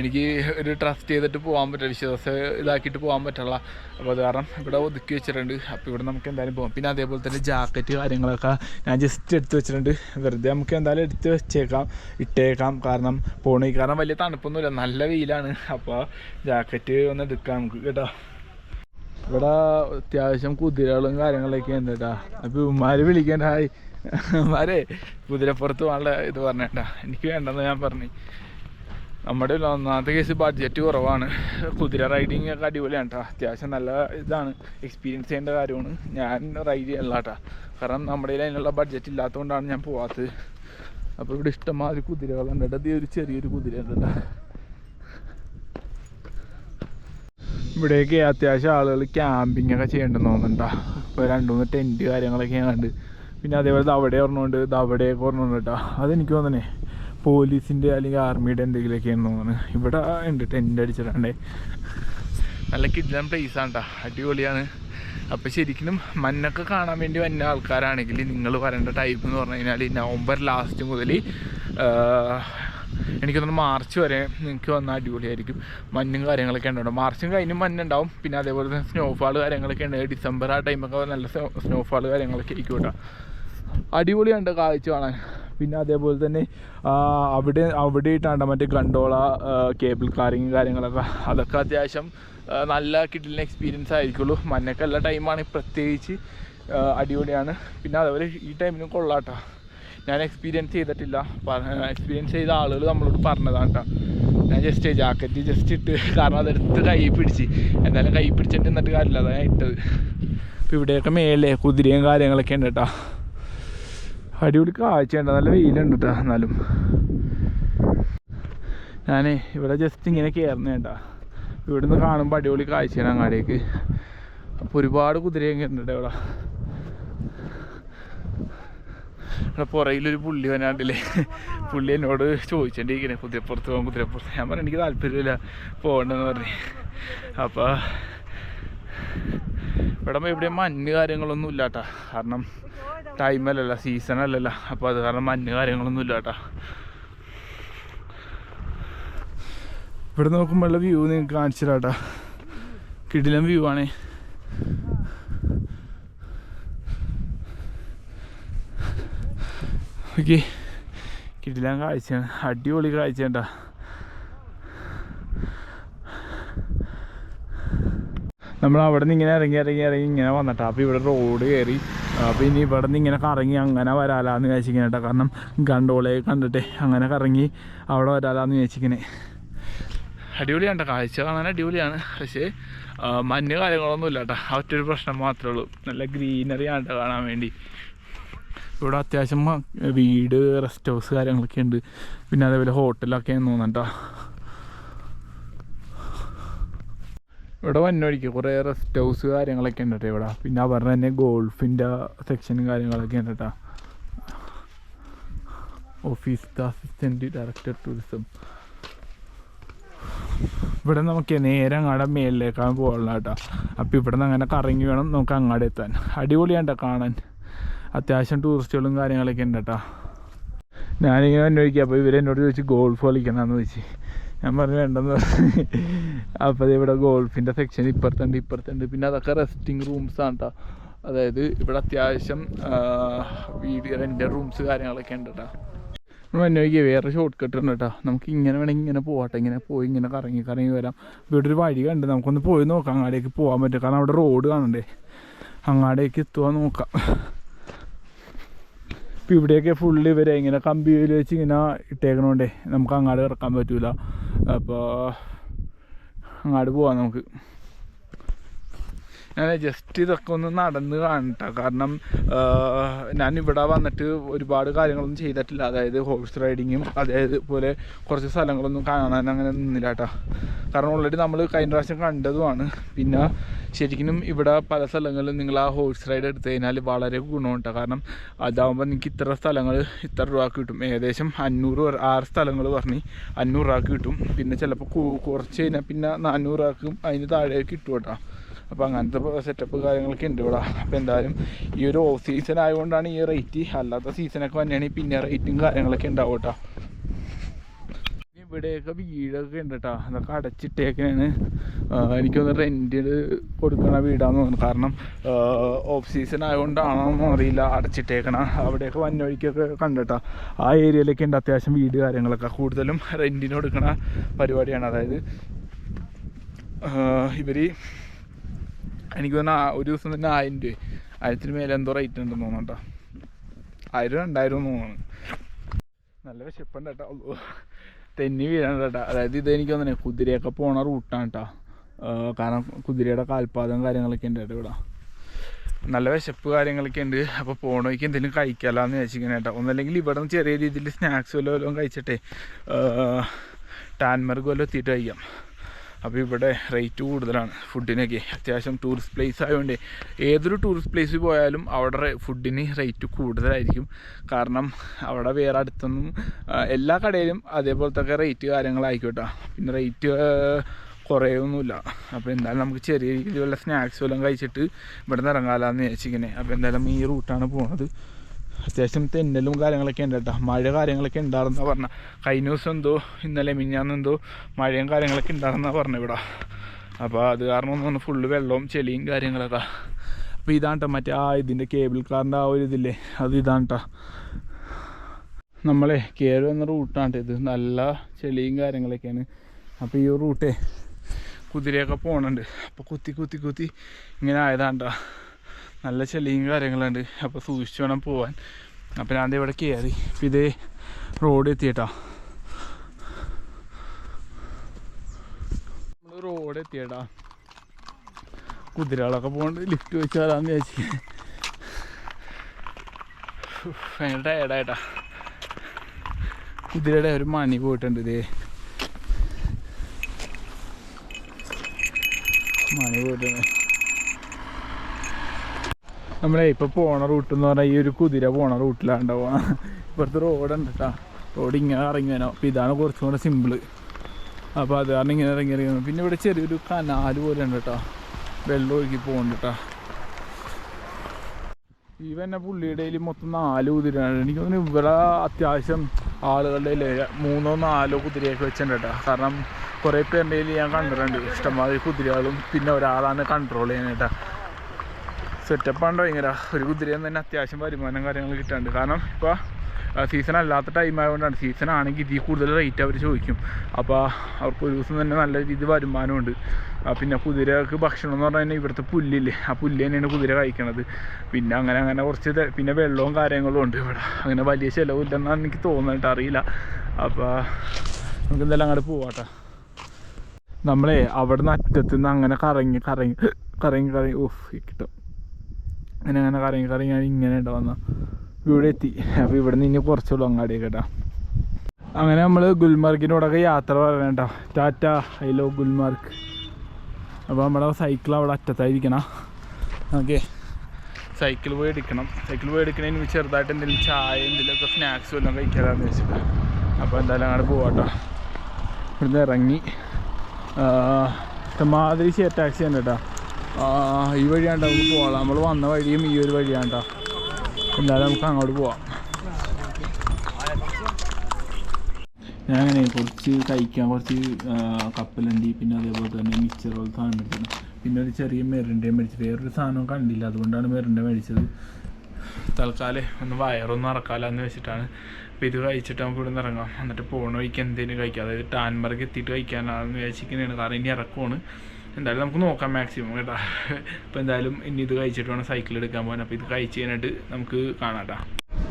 എനിക്ക് ഒരു ട്രസ്റ്റ് ചെയ്തിട്ട് പോകാൻ പറ്റില്ല വിശ്വാസം ഇതാക്കിയിട്ട് പോകാൻ പറ്റില്ല. അപ്പോൾ അത് കാരണം ഇവിടെ ഒതുക്കി വെച്ചിട്ടുണ്ട്. അപ്പോൾ ഇവിടെ നമുക്ക് എന്തായാലും പോകാം പിന്നെ അതേപോലെ തന്നെ ജാക്കറ്റ് കാര്യങ്ങളൊക്കെ ഞാൻ ജസ്റ്റ് എടുത്ത് വെച്ചിട്ടുണ്ട്. വെറുതെ നമുക്ക് എന്തായാലും എടുത്ത് വെച്ചേക്കാം ഇട്ടേക്കാം. കാരണം പോണി. കാരണം വലിയ തണുപ്പൊന്നുമില്ല. നല്ല വെയിലാണ്. അപ്പോൾ ജാക്കറ്റ് ഒന്ന് എടുക്കാം നമുക്ക് കേട്ടോ. ഇവിടെ അത്യാവശ്യം കുതിരകളും കാര്യങ്ങളൊക്കെ ഉണ്ട് കേട്ടോ. അപ്പോൾ ഉമ്മാര് വിളിക്കേണ്ട ഹായ്. ഉമ്മാരെ കുതിരപ്പുറത്ത് പോകാനുള്ള ഇത് പറഞ്ഞേട്ടാ. എനിക്ക് വേണ്ടെന്ന് ഞാൻ പറഞ്ഞു. നമ്മുടെ ഒന്നാമത്തെ കേസ് ബഡ്ജറ്റ് കുറവാണ്. കുതിര റൈഡിങ് ഒക്കെ അടിപൊളിയാണ് കേട്ടോ. അത്യാവശ്യം നല്ല ഇതാണ്. എക്സ്പീരിയൻസ് ചെയ്യേണ്ട കാര്യമാണ്. ഞാൻ റൈഡ് ചെയ്യല്ല കേട്ടോ. കാരണം നമ്മുടെ കയ്യിൽ അതിനുള്ള ബഡ്ജറ്റ് ഇല്ലാത്തതുകൊണ്ടാണ് ഞാൻ പോവാത്തത്. അപ്പോൾ ഇവിടെ ഇഷ്ടംമാതിരി കുതിരകളുണ്ട് കേട്ടോ ഒരു ചെറിയൊരു കുതിര ഉണ്ട് കേട്ടോ ഇവിടേക്ക് അത്യാവശ്യം ആളുകൾ ക്യാമ്പിംഗ് ഒക്കെ ചെയ്യേണ്ടെന്ന് തോന്നുന്നുണ്ടോ. ഇപ്പോൾ രണ്ട് മൂന്ന് ടെന്റ് കാര്യങ്ങളൊക്കെ ഉണ്ട് പിന്നെ അതേപോലെ ദാ അവിടെ ഒരെണ്ണമുണ്ട് അവിടെ അവിടെയൊക്കെ ഒരെണ്ണമുണ്ട് കേട്ടോ. അതെനിക്ക് തോന്നണേ പോലീസിന്റെ അല്ലെങ്കിൽ ആർമിയുടെ എന്തെങ്കിലുമൊക്കെയാണെന്ന് തോന്നുന്നു ഇവിടെ ഉണ്ട് ടെന്റ് അടിച്ചിട്ടുണ്ടേ. നല്ല കിഡ്ലം ആണ് കേട്ടോ അടിപൊളിയാണ്. അപ്പോൾ ശരിക്കും മഞ്ഞൊക്കെ കാണാൻ വേണ്ടി വന്ന ആൾക്കാരാണെങ്കിൽ നിങ്ങൾ വരേണ്ട ടൈപ്പ് എന്ന് പറഞ്ഞു കഴിഞ്ഞാൽ നവംബർ ലാസ്റ്റ് മുതൽ എനിക്ക് തോന്നുന്നു മാർച്ച് വരെ നിങ്ങൾക്ക് വന്നാൽ അടിപൊളിയായിരിക്കും. മഞ്ഞും കാര്യങ്ങളൊക്കെ ഉണ്ടാവും മാർച്ചും കഴിഞ്ഞും മഞ്ഞുണ്ടാവും പിന്നെ അതേപോലെ തന്നെ സ്നോഫാൾ കാര്യങ്ങളൊക്കെ ഉണ്ട്. ഡിസംബർ ആ ടൈമൊക്കെ നല്ല സ്നോഫാൾ കാര്യങ്ങളൊക്കെ ആയിരിക്കും കേട്ടോ. അടിപൊളിയുണ്ട് കാഴ്ച കാണാൻ. പിന്നെ അതേപോലെ തന്നെ അവിടെ അവിടെ ഇട്ടാണ്ട് മറ്റേ ഗണ്ടോള കേബിൾ കാറിങ് കാര്യങ്ങളൊക്കെ. അതൊക്കെ അത്യാവശ്യം നല്ല കിട്ടില്ല എക്സ്പീരിയൻസ് ആയിരിക്കുള്ളൂ. മഞ്ഞൊക്കെ ടൈമാണ് പ്രത്യേകിച്ച് അടിപൊളിയാണ്. പിന്നെ അതേപോലെ ഈ ടൈമിനും കൊള്ളാട്ടോ. ഞാൻ എക്സ്പീരിയൻസ് ചെയ്തിട്ടില്ല. എക്സ്പീരിയൻസ് ചെയ്ത ആളുകൾ നമ്മളോട് പറഞ്ഞതാണ് കേട്ടോ ഞാൻ ജസ്റ്റ് ജാക്കറ്റ് ജസ്റ്റ് ഇട്ട് കാരണം അതെടുത്ത് കൈ പിടിച്ച്. എന്തായാലും കൈ പിടിച്ചിട്ട് എന്നിട്ട് കാര്യമില്ല. അതാണ് ഞാൻ ഇട്ടത്. അപ്പോൾ ഇവിടെയൊക്കെ മേലെ കുതിരയും കാര്യങ്ങളൊക്കെ ഉണ്ട് കേട്ടോ അടിപൊളി കാഴ്ചയുണ്ട് നല്ല വെയിലുണ്ട് കേട്ടോ എന്നാലും. ഞാനേ ഇവിടെ ജസ്റ്റ് ഇങ്ങനെ കയറുന്ന കേട്ടാ ഇവിടുന്ന് കാണുമ്പോൾ അടിപൊളി കാഴ്ചയാണ് അങ്ങാടേക്ക് അപ്പോൾ ഒരുപാട് കുതിരയൊക്കെ ഉണ്ട് ഇവിടെ. ഇവിടെ പുറയിലൊരു പുള്ളി വനാണ്ടില്ലേ പുള്ളി എന്നോട് ചോദിച്ചോണ്ടിരിക്കണേ കുതിരപ്പുറത്ത് പോകാൻ കുതിരപ്പുറത്ത്. ഞാൻ പറഞ്ഞു എനിക്ക് താല്പര്യമില്ല പോകണ്ടെന്ന് പറഞ്ഞു. അപ്പോൾ ഇവിടെ എവിടെയും മഞ്ഞ് കാര്യങ്ങളൊന്നും ഇല്ലാട്ടാ. കാരണം ടൈമല്ലല്ലോ സീസൺ അല്ലല്ലോ. അപ്പോൾ അത് കാരണം മഞ്ഞ് കാര്യങ്ങളൊന്നും ഇല്ല കേട്ടാ ഇവിടെ നോക്കുമ്പോഴുള്ള വ്യൂ നിങ്ങൾക്ക് കാണിച്ചു തരാട്ടാ കിടിലം വ്യൂ ആണേ. ഓക്കെ കിടിലം കാഴ്ചയാണ്. അടിപൊളി കാഴ്ച കേട്ടാ നമ്മൾ അവിടെ നിന്ന് ഇങ്ങനെ ഇറങ്ങി ഇറങ്ങി ഇറങ്ങി ഇങ്ങനെ വന്നിട്ടാ. അപ്പോൾ ഇവിടെ റോഡ് കയറി അപ്പോൾ ഇനി ഇവിടെ നിന്ന് ഇങ്ങനെ കറങ്ങി അങ്ങനെ വരാലാന്ന് വിചാരിച്ചിങ്ങനെ കേട്ടോ കാരണം ഗണ്ടോളെ കണ്ടിട്ട്. അങ്ങനെ കറങ്ങി അവിടെ വരാലാന്ന് വിചാരിച്ചിങ്ങനെ അടിപൊളിയാണ് കേട്ടോ. കാഴ്ച കാണാൻ അടിപൊളിയാണ്. പക്ഷേ മഞ്ഞ് കാര്യങ്ങളൊന്നും ഇല്ല കേട്ടോ. ആ ഒറ്റൊരു പ്രശ്നം മാത്രമേ ഉള്ളൂ. നല്ല ഗ്രീനറി ആണ് കേട്ടോ കാണാൻ വേണ്ടി. ഇവിടെ അത്യാവശ്യം വീട് റെസ്റ്റ് ഹൗസ് കാര്യങ്ങളൊക്കെ ഉണ്ട്. പിന്നെ അതേപോലെ ഹോട്ടലൊക്കെ തോന്നട്ടോ ഇവിടെ വന്നൊഴിക്കും കുറേ റെസ്റ്റ് ഹൗസ് കാര്യങ്ങളൊക്കെ ഉണ്ട് കേട്ടോ ഇവിടെ. പിന്നെ അവരുടെ തന്നെ ഗോൾഫിന്റെ സെക്ഷനും കാര്യങ്ങളൊക്കെ ഉണ്ട് കേട്ടോ. ഓഫീസ് അസിസ്റ്റന്റ് ഡയറക്ടർ ടൂറിസം ഇവിടെ നമുക്ക് നേരെ അങ്ങാടെ മേലിലേക്കാൻ പോകണം കേട്ടോ. അപ്പോൾ ഇവിടെ നിന്ന് അങ്ങനെ കറങ്ങി വേണം നമുക്ക് അങ്ങാടെ എത്താൻ. അടിപൊളിയാണ് കാണാൻ. അത്യാവശ്യം ടൂറിസ്റ്റുകളും കാര്യങ്ങളൊക്കെ ഉണ്ട് കേട്ടോ. ഞാനിങ്ങനെ അന്വേഷിക്കുക അപ്പോൾ ഇവരെന്നോട് ചോദിച്ച് ഗോൾഫ് കളിക്കണമെന്ന് ചോദിച്ചു. ഞാൻ പറഞ്ഞു വേണ്ടെന്ന് അപ്പോൾ ഇവിടെ ഗോൾഫിന്റെ സെക്ഷൻ ഇപ്പുറത്തുണ്ട് ഇപ്പുറത്തുണ്ട്. പിന്നെ അതൊക്കെ റെസ്റ്റിംഗ് റൂംസ് ആണ് കേട്ടോ. അതായത് ഇവിടെ അത്യാവശ്യം വീട് റെന്റ് റൂംസ് കാര്യങ്ങളൊക്കെ ഉണ്ട് കേട്ടോ. വന്നോയ്ക്ക് വേറെ ഷോർട്ട് കട്ട് ഉണ്ട് കേട്ടോ. നമുക്ക് ഇങ്ങനെ വേണമെങ്കിൽ ഇങ്ങനെ പോകട്ടെ ഇങ്ങനെ പോയി ഇങ്ങനെ കറങ്ങി കറങ്ങി വരാം. ഇവിടെ ഒരു വഴി കണ്ട് നമുക്കൊന്ന് പോയി നോക്കാം അങ്ങാടേക്ക് പോകാൻ പറ്റും. കാരണം അവിടെ റോഡ് കാണണ്ടേ. അങ്ങാടേക്ക് എത്തുക നോക്കാം. ഇപ്പം ഇവിടെയൊക്കെ ഫുള്ള് ഇവരെ ഇങ്ങനെ കമ്പിയിൽ വെച്ച് ഇങ്ങനെ ഇട്ടേക്കണോണ്ടേ നമുക്ക് അങ്ങാട് കിടക്കാൻ പറ്റൂല. അപ്പോൾ അങ്ങാട് പോവാം നമുക്ക്. ഞാൻ ജസ്റ്റ് ഇതൊക്കെ ഒന്ന് നടന്ന് കാണട്ടെ. കാരണം ഞാൻ ഇവിടെ വന്നിട്ട് ഒരുപാട് കാര്യങ്ങളൊന്നും ചെയ്തിട്ടില്ല. അതായത് ഹോഴ്സ് റൈഡിങ്ങും അതേപോലെ കുറച്ച് സ്ഥലങ്ങളൊന്നും കാണാൻ അങ്ങനെ നിന്നില്ല കേട്ടോ കാരണം ഓൾറെഡി നമ്മൾ കഴിഞ്ഞ പ്രാവശ്യം കണ്ടതുമാണ്. പിന്നെ ശരിക്കും ഇവിടെ പല സ്ഥലങ്ങളിലും നിങ്ങൾ ആ ഹോഴ്സ് റൈഡ് എടുത്തു കഴിഞ്ഞാൽ വളരെ ഗുണമുണ്ട് കാരണം അതാകുമ്പോൾ നിങ്ങൾക്ക് ഇത്ര സ്ഥലങ്ങൾ ഇത്ര രൂപ കിട്ടും. ഏകദേശം അഞ്ഞൂറ് ആറ് സ്ഥലങ്ങൾ പറഞ്ഞ് അഞ്ഞൂറ് രൂപ കിട്ടും. പിന്നെ ചിലപ്പോൾ കുറച്ച് കഴിഞ്ഞാൽ പിന്നെ നാനൂറ് രൂപക്കും അതിന് താഴെ കിട്ടും കേട്ടോ അപ്പോൾ അങ്ങനത്തെ സെറ്റപ്പ് കാര്യങ്ങളൊക്കെ ഉണ്ട് ഇവിടെ. അപ്പോൾ എന്തായാലും ഈ ഒരു ഓഫ് സീസൺ ആയതുകൊണ്ടാണ് ഈ റേറ്റ് അല്ലാത്ത സീസണൊക്കെ വന്നെയാണെങ്കിൽ പിന്നെ റേറ്റും കാര്യങ്ങളൊക്കെ ഉണ്ടാവും കേട്ടോ ഇവിടെയൊക്കെ വീടൊക്കെ ഉണ്ട് കേട്ടോ അതൊക്കെ അടച്ചിട്ടേക്കാണ് എനിക്കൊന്ന് റെന്റിൽ കൊടുക്കണ വീടാന്ന് തോന്നുന്നു. കാരണം ഓഫ് സീസൺ ആയതുകൊണ്ടാണോന്നും അറിയില്ല. അടച്ചിട്ടേക്കണ. അവിടെയൊക്കെ വന്നൊഴിക്കൊക്കെ കണ്ടിട്ടാ. ആ ഏരിയയിലൊക്കെ ഉണ്ട് അത്യാവശ്യം വീട് കാര്യങ്ങളൊക്കെ. കൂടുതലും റെന്റിന് കൊടുക്കണ പരിപാടിയാണ്. അതായത് ഇവർ എനിക്ക് തന്നെ ഒരു ദിവസം തന്നെ ആയിരം രൂപ ആയിരത്തിന് മേലെ എന്തോ റേറ്റ് ഉണ്ടെന്ന് തോന്നുന്നു കേട്ടോ. ആയിരം രണ്ടായിരം തോന്നുന്നു. നല്ല വിശപ്പുണ്ട് കേട്ടോ. തെന്നി വീഴാണ് കേട്ടോ. അതായത് ഇത് എനിക്ക് തന്നെ കുതിരയൊക്കെ പോണ റൂട്ടാണ് കേട്ടോ. കാരണം കുതിരയുടെ കാൽപാദം കാര്യങ്ങളൊക്കെ ഉണ്ട് കേട്ടോ ഇവിടെ. നല്ല വിശപ്പ് കാര്യങ്ങളൊക്കെ ഉണ്ട്. അപ്പോൾ പോണോയ്ക്ക് എന്തെങ്കിലും കഴിക്കാമെന്ന് വിചാരിച്ചിങ്ങനെ കേട്ടോ. ഒന്നല്ലെങ്കിൽ ഇവിടെ നിന്ന് ചെറിയ രീതിയിൽ സ്നാക്സ് വല്ലതും കഴിച്ചിട്ടേ ടാൻമർഗ് വല്ലതും എത്തിയിട്ട് കഴിക്കാം. അപ്പോൾ ഇവിടെ റേറ്റ് കൂടുതലാണ്. ഫുഡിനൊക്കെ അത്യാവശ്യം ടൂറിസ്റ്റ് പ്ലേസ് ആയതുകൊണ്ട് ഏതൊരു ടൂറിസ്റ്റ് പ്ലേസിൽ പോയാലും അവിടെ ഫുഡിന് റേറ്റ് കൂടുതലായിരിക്കും. കാരണം അവിടെ വേറെ അടുത്തൊന്നും എല്ലാ കടയിലും അതേപോലത്തെ റേറ്റ് കാര്യങ്ങളായിക്കോട്ടെ. പിന്നെ റേറ്റ് കുറയൊന്നുമില്ല അപ്പോൾ എന്തായാലും നമുക്ക് ചെറിയ രീതിയിലുള്ള സ്നാക്സ് വല്ലതും കഴിച്ചിട്ട് ഇവിടെ നിന്ന് എന്ന് വിചാരിച്ചിങ്ങനെ അപ്പോൾ എന്തായാലും ഈ റൂട്ടാണ് പോകുന്നത് അത്യാവശ്യം തെന്നലും കാര്യങ്ങളൊക്കെ ഉണ്ട് കേട്ടോ. മഴ കാര്യങ്ങളൊക്കെ ഉണ്ടായിരുന്ന പറഞ്ഞ. കഴിഞ്ഞ ദിവസം എന്തോ ഇന്നലെ മിഞ്ഞാന്ന് എന്തോ മഴയും കാര്യങ്ങളൊക്കെ ഉണ്ടായിരുന്ന പറഞ്ഞ ഇവിടെ. അപ്പോൾ അത് കാരണം ഒന്ന് ഫുള്ള് വെള്ളവും ചെളിയും കാര്യങ്ങളൊക്കെ. അപ്പോൾ ഇതാണ് ട്ടോ മറ്റേ ആ ഇതിന്റെ കേബിൾ കാറിന്റെ ആ ഒരു ഇതില്ലേ? അത് ഇതാണ് ട്ടോ. നമ്മളെ കയറി എന്ന റൂട്ടാണ് ഇത്. നല്ല ചെളിയും കാര്യങ്ങളൊക്കെയാണ്. അപ്പോൾ ഈ റൂട്ടേ കുതിരയൊക്കെ പോകണുണ്ട് അപ്പോൾ കുത്തി കുത്തി കുത്തി ഇങ്ങനെ ആയതാണ്ടാ നല്ല ചെളിയും കാര്യങ്ങളുണ്ട്. അപ്പോൾ സൂക്ഷിച്ച് വേണം പോവാൻ. അപ്പോൾ ഞാൻ ഇവിടെ കയറി അപ്പോൾ ഇതേ റോഡ് എത്തിയിട്ടാ. നമ്മൾ റോഡ് എത്തിയടാ കുതിരകളൊക്കെ പോകണ്ട് ലിഫ്റ്റ് വെച്ച് വരാമെന്ന് വിചാരിച്ചു. ഭയങ്കര ടയർഡായിട്ടാ കുതിരയുടെ ഒരു മണി പോയിട്ടുണ്ട് ഇതേ മണി പോയിട്ടുണ്ട്. നമ്മളെ ഇപ്പൊ പോണ റൂട്ട് എന്ന് പറഞ്ഞാൽ ഈ ഒരു കുതിര പോണ റൂട്ടിലാണ് പോണ ഇപ്പുറത്ത് റോഡ് ഉണ്ട് കേട്ടോ റോഡ് ഇങ്ങനെ ഇറങ്ങിയാനോ അപ്പോൾ ഇതാണ് കുറച്ചും കൂടെ സിമ്പിൾ അപ്പോൾ അത് കാരണം ഇങ്ങനെ ഇറങ്ങി ഇറങ്ങി. പിന്നെ ഇവിടെ ചെറിയൊരു കനാല് പോലെ ഉണ്ട് കേട്ടോ വെള്ളം ഒഴുകി പോകുന്നുണ്ട് കേട്ടോ ഈ തന്നെ പുള്ളിയുടെ മൊത്തം നാല് കുതിരയാണ് എനിക്ക് തോന്നുന്നു ഇവിടെ അത്യാവശ്യം ആളുകളുടെ മൂന്നോ നാലോ കുതിരയൊക്കെ വെച്ചിട്ടുണ്ട് കേട്ടോ കാരണം കുറേ പേരുടെ ഞാൻ കണ്ടിട്ടുണ്ട്. ഇഷ്ടംമാതിരി കുതിരകളും പിന്നെ ഒരാളാണ് കൺട്രോൾ ചെയ്യാനായിട്ടാ സെറ്റപ്പാണ് ഭയങ്കര ഒരു കുതിരയിൽ നിന്ന് തന്നെ അത്യാവശ്യം വരുമാനം കാര്യങ്ങൾ കിട്ടാണ്ട്. കാരണം ഇപ്പോൾ സീസൺ അല്ലാത്ത ടൈം ആയതുകൊണ്ടാണ്. സീസൺ ആണെങ്കിൽ ഇതിൽ കൂടുതൽ റേറ്റ് അവർ ചോദിക്കും. അപ്പോൾ അവർക്ക് ഒരു ദിവസം തന്നെ നല്ല രീതിയിൽ വരുമാനമുണ്ട്. പിന്നെ കുതിരക്ക് ഭക്ഷണം എന്ന് പറഞ്ഞാൽ ഇവിടുത്തെ പുല്ലില്ലേ? ആ പുല്ല് തന്നെയാണ് കുതിര കഴിക്കണത്. പിന്നെ അങ്ങനെ അങ്ങനെ കുറച്ച് പിന്നെ വെള്ളവും കാര്യങ്ങളും ഉണ്ട് ഇവിടെ. അങ്ങനെ വലിയ ചിലവില്ലെന്നാണ് എനിക്ക് തോന്നുന്നുണ്ട് അറിയില്ല. അപ്പോൾ നമുക്ക് എന്തായാലും അങ്ങോട്ട് പോവാട്ടോ. നമ്മളെ അവിടെ നിന്ന് അറ്റത്ത് നിന്ന് അങ്ങനെ കറങ്ങി കറങ്ങി കറങ്ങി കറങ്ങി. ഓഫ് കിട്ടും. അങ്ങനെ അങ്ങനെ കറങ്ങി കറങ്ങി ഞാൻ ഇങ്ങനെ ഉണ്ടാവുന്ന ഇവിടെ എത്തി. അപ്പോൾ ഇവിടെ നിന്ന് ഇനി കുറച്ചുള്ളൂ അങ്ങാടി കേട്ടോ. അങ്ങനെ നമ്മൾ ഗുൽമാർഗിനോടൊക്കെ യാത്ര പറയണ്ട ടാറ്റ ഐ ലവ് ഗുൽമാർഗ്. അപ്പോൾ നമ്മുടെ സൈക്കിൾ അവിടെ അറ്റത്തായിരിക്കണം. ഓക്കെ. സൈക്കിൾ പോയി എടുക്കണം. സൈക്കിൾ പോയി എടുക്കണതിന് ചെറുതായിട്ട് എന്തെങ്കിലും ചായ എന്തെങ്കിലുമൊക്കെ സ്നാക്സ് വല്ലതും കഴിക്കാമെന്ന് വെച്ചിട്ട് അപ്പോൾ എന്തായാലും അങ്ങോട്ട് പോവാട്ടോ ഇവിടുന്ന് ഇറങ്ങി. ഇഷ്ടമാതിരി ഷെയർ ടാക്സി ഉണ്ട് കേട്ടോ. ഈ വഴിയാണ്ട നമുക്ക് പോകാം നമ്മൾ വന്ന വഴിയും ഈ ഒരു വഴിയാണ്ട. എന്തായാലും നമുക്ക് അങ്ങോട്ട് പോവാം. ഞാൻ അങ്ങനെ കുറച്ച് കഴിക്കാൻ കുറച്ച് കപ്പലുണ്ട് പിന്നെ അതേപോലെ തന്നെ മിക്സർ പോലത്തെ സാധനം മേടിച്ചത് പിന്നെ ഒരു ചെറിയ മെറിന്റെയും മേടിച്ചത് വേറൊരു സാധനം കണ്ടില്ല. അതുകൊണ്ടാണ് മെറിന്റെ മേടിച്ചത്. തൽക്കാലം ഒന്ന് വയറൊന്നും ഇറക്കാമെന്ന് വെച്ചിട്ടാണ്. അപ്പോൾ ഇത് കഴിച്ചിട്ട് നമുക്ക് ഇവിടെ നിന്ന് ഇറങ്ങാം. എന്നിട്ട് പോണ വഴിക്ക് എന്തെങ്കിലും കഴിക്കാം. അതായത് ടാൻമർക്ക് എത്തിയിട്ട് കഴിക്കാനാണെന്ന് വിചാരിച്ചിരിക്കുന്നതാണ് കാരണം ഇനി ഇറക്കമാണ് എന്തായാലും നമുക്ക് നോക്കാം മാക്സിമം കേട്ടോ. അപ്പോൾ എന്തായാലും ഇനി ഇത് കഴിച്ചിട്ട് വേണം സൈക്കിൾ എടുക്കാൻ പോകാൻ. അപ്പോൾ ഇത് കഴിച്ച് കഴിഞ്ഞിട്ട് നമുക്ക് കാണാം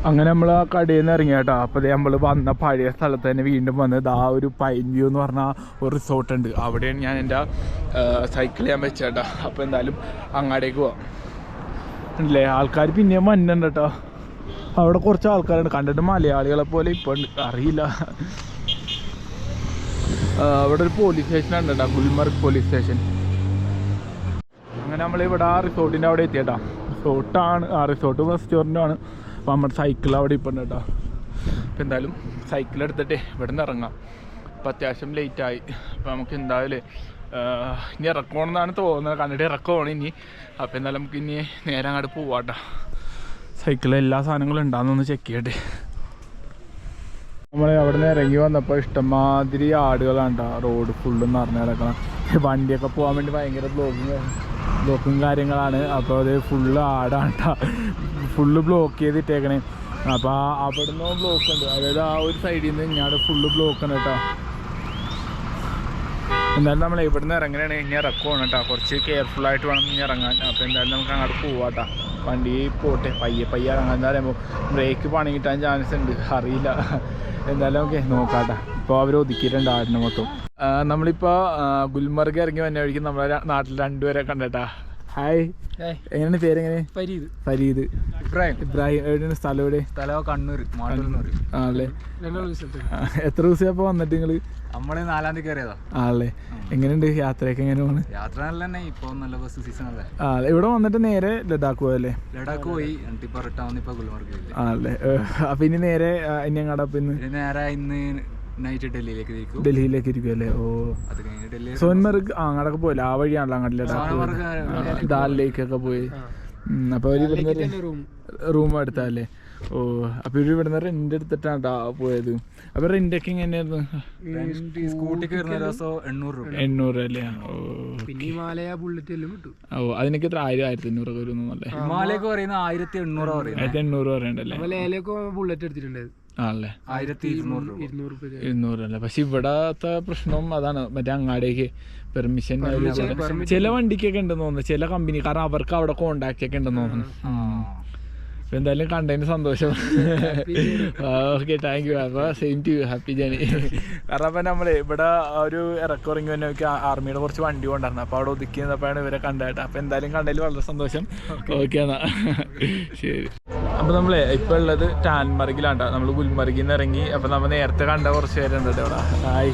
അങ്ങനെ നമ്മൾ ആ കടയിൽ നിന്ന് ഇറങ്ങി കേട്ടോ അപ്പോൾ നമ്മൾ വന്ന പഴയ സ്ഥലത്ത് തന്നെ വീണ്ടും വന്ന് ആ ഒരു പൈൻ വ്യൂ എന്ന് പറഞ്ഞ ഒരു റിസോർട്ട് ഉണ്ട്. അവിടെയാണ് ഞാൻ എന്റെ സൈക്കിൾ ഞാൻ വെച്ചേട്ടാ അപ്പോൾ എന്തായാലും അങ്ങാടേക്ക് പോവാം. ഉണ്ടല്ലേ ആൾക്കാർ പിന്നെയും മഞ്ഞുണ്ട് കേട്ടോ അവിടെ കുറച്ച് ആൾക്കാരുണ്ട്. കണ്ടിട്ട് മലയാളികളെ പോലെ ഇപ്പോൾ അറിയില്ല. അവിടെ ഒരു പോലീസ് സ്റ്റേഷൻ ഉണ്ട് കേട്ടോ ഗുൽമർഗ് പോലീസ് സ്റ്റേഷൻ അങ്ങനെ നമ്മൾ ഇവിടെ ആ റിസോർട്ടിന്റെ അവിടെ എത്തിയേട്ടാ റിസോർട്ടാണ് ആ റിസോർട്ട് ആണ്. അപ്പോൾ നമ്മുടെ സൈക്കിൾ അവിടെ ഇപ്പം കേട്ടോ. അപ്പോൾ എന്തായാലും സൈക്കിൾ എടുത്തിട്ട് ഇവിടെ നിന്ന് ഇറങ്ങാം. അപ്പോൾ അത്യാവശ്യം ലേറ്റായി അപ്പോൾ നമുക്ക് എന്തായാലും ഇനി ഇറക്കണമെന്നാണ് തോന്നുന്നത്. കണ്ടിട്ട് ഇറക്കമാണ് ഇനി. അപ്പോൾ എന്തായാലും നമുക്ക് ഇനി നേരെ അങ്ങോട്ട് പോവാട്ടോ. സൈക്കിളിൽ എല്ലാ സാധനങ്ങളും ഉണ്ടാകുന്നൊന്ന് ചെക്ക് ചെയ്യട്ടെ. നമ്മൾ അവിടെ നിന്ന് ഇറങ്ങി വന്നപ്പോൾ ഇഷ്ടംമാതിരി ആടുകളാണ് റോഡ് ഫുള്ളും നിറഞ്ഞു കിടക്കണം. വണ്ടിയൊക്കെ പോകാൻ വേണ്ടി ഭയങ്കര ബ്ലോക്കിങ് ബ്ലോക്കും കാര്യങ്ങളാണ്. അപ്പോൾ അത് ഫുള്ള് ആടാണ് ഫുള്ള് ബ്ലോക്ക് ചെയ്തിട്ടേക്കണേ. അപ്പോൾ അവിടെ ബ്ലോക്ക് ഉണ്ട്. അതായത് ആ ഒരു സൈഡിൽ നിന്ന് ഇങ്ങോട്ട് ഫുള്ള് ബ്ലോക്ക് ഉണ്ട് കേട്ടോ എന്തായാലും നമ്മൾ ഇവിടുന്ന് ഇറങ്ങണേ ഇനി ഇറക്കുവാണ് കേട്ടോ കുറച്ച് കെയർഫുൾ ആയിട്ട് വേണം ഇനി ഇറങ്ങാൻ. അപ്പോൾ എന്തായാലും നമുക്ക് അങ്ങോട്ട് പോവാട്ടോ വണ്ടി പോട്ടെ. പയ്യെ പയ്യെ ഇറങ്ങാൻ എന്താ പറയുമ്പോൾ ബ്രേക്ക് പണി കിട്ടാൻ ചാൻസ് ഉണ്ട്. അറിയില്ല. എന്തായാലും ഓക്കെ നോക്കാട്ടെ ഇപ്പോൾ അവർ ഒതുക്കിയിട്ടുണ്ട് ആടിനെ മൊത്തം. നമ്മളിപ്പോൾ ആ, ഗുൽമർഗ് ഇറങ്ങി വന്ന വഴിക്ക് നമ്മളെ നാട്ടിൽ രണ്ടുപേരെ കണ്ടേട്ടാ. ഹായ്. എങ്ങനെയാണ് പേരെങ്ങനെ ഫരീദ്. ഫരീദ്. ഇബ്രാഹിം. ഇബ്രാഹിം എവിടെയാണ് സ്ഥലം എവിടെ? സ്ഥലം കണ്ണൂർ ആണല്ലേ എത്ര ദിവസം അപ്പോൾ വന്നിട്ട് നിങ്ങൾ നമ്മൾ നാലാം തീയതി കയറിയതാ. ആണല്ലേ എങ്ങനെയുണ്ട് യാത്രയൊക്കെ എങ്ങനെ പോണ്? യാത്ര നല്ല തന്നെ ഇപ്പൊ നല്ല ബസ് സീസൺ അല്ലേ. ആ ഇവിടെ വന്നിട്ട് നേരെ ലഡാക്ക് പോയല്ലേ ലഡാക്ക് പോയി എന്നിട്ട് ഇപ്പൊ റിട്ടേൺ വന്ന് ഇപ്പൊ ഗുൽമർഗ് ആണല്ലേ അപ്പൊ ഇനി നേരെ ഞങ്ങളുടെ അപ്പൊ ഇന്ന്? നേരെ ഇന്ന് നൈറ്റ് ഡൽഹിയിലേക്ക് തിരിക്കും. ഡൽഹിയിലേക്ക് ഓ. അത് കഴിഞ്ഞ് ഡൽഹി സോൻമർഗ് ആ അങ്ങോട്ടൊക്കെ പോയില്ല ആ വഴിയാണല്ലോ അങ്ങോട്ടില്ല ദാലിലേക്കൊക്കെ പോയി. അപ്പോൾ ഇവിടുന്ന് റൂം എടുത്താല്ലേ ഓ അപ്പൊ ഇവർ ഇവിടുന്ന് റെന്റ് എടുത്തിട്ടാണ് ട്ടാ പോയത്. അപ്പൊ റെന്റ് ഒക്കെ എങ്ങനെയായിരുന്നു? സ്കൂട്ടിക്ക് വരുന്ന ദിവസം എണ്ണൂറ് രൂപ. എണ്ണൂറ് അല്ലേ? ഓ പിന്നെ ഹിമാലയ ബുള്ളറ്റ് എല്ലാം കിട്ടും ഓ അതിനൊക്കെ എത്ര? ആയിരം ആയിരത്തി അഞ്ഞൂറൊക്കെ വരുന്നല്ലേ ഹിമാലയൊക്കെ പറയുന്ന ആയിരത്തി എണ്ണൂറ് പറയുന്നത്. ആയിരത്തി എണ്ണൂറ് പറയണ്ടല്ലേ ലേലൊക്കെ ബുള്ളറ്റ് എടുത്തിട്ടുണ്ടായത്. ആണല്ലേ? ആയിരത്തി ഇരുന്നൂറ് രൂപ. ഇരുന്നൂറ് രൂപ പക്ഷെ ഇവിടത്തെ പ്രശ്നം അതാണ് മറ്റേ അങ്ങാടേക്ക് പെർമിഷൻ ചില വണ്ടിക്കൊക്കെ ഉണ്ടെന്ന് തോന്നുന്നു. ചില കമ്പനി കാരണം അവർക്ക് അവിടെ കോണ്ടാക്ട് ഒക്കെ ഉണ്ടെന്ന് തോന്നുന്നു. ആ. അപ്പൊ എന്തായാലും കണ്ടതിന് സന്തോഷം. ഓക്കെ താങ്ക് യു അപ്പൊ സെയിം ടു ഹാപ്പി ജേണി കാരണം അപ്പൊ നമ്മൾ ഇവിടെ ഒരു ഇറക്കുറങ്ങി വന്നെ ആർമിയുടെ കുറച്ച് വണ്ടി കൊണ്ടായിരുന്നു അപ്പോൾ അവിടെ ഒതുക്കി നിന്നപ്പോഴാണ് ഇവരെ കണ്ടായിട്ട് അപ്പോൾ എന്തായാലും കണ്ടതിൽ വളരെ സന്തോഷം. ഓക്കെ എന്നാ. ശരി. അപ്പോൾ നമ്മളെ ഇപ്പൊ ഉള്ളത് ടാൻമർഗിലാണ് നമ്മൾ ഗുൽമർഗിൽ നിന്ന് ഇറങ്ങി. അപ്പോൾ നമ്മൾ നേരത്തെ കണ്ട കുറച്ച് പേരുണ്ട് അവിടെ ഹായ്